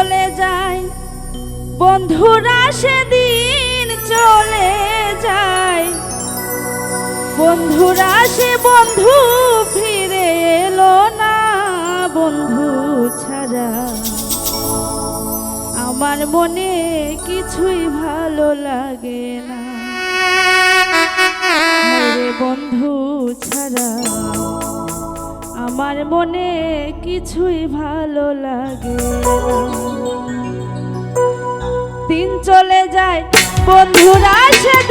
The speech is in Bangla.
চলে যায় বন্ধুরা সেদিন চলে যায় বন্ধুরা সে বন্ধু ফিরে এলো না। বন্ধু ছাড়া আমার মনে কিছুই ভালো লাগে না। আমার মনে কিছুই ভালো লাগে দিন চলে যায় বন্ধুরা সে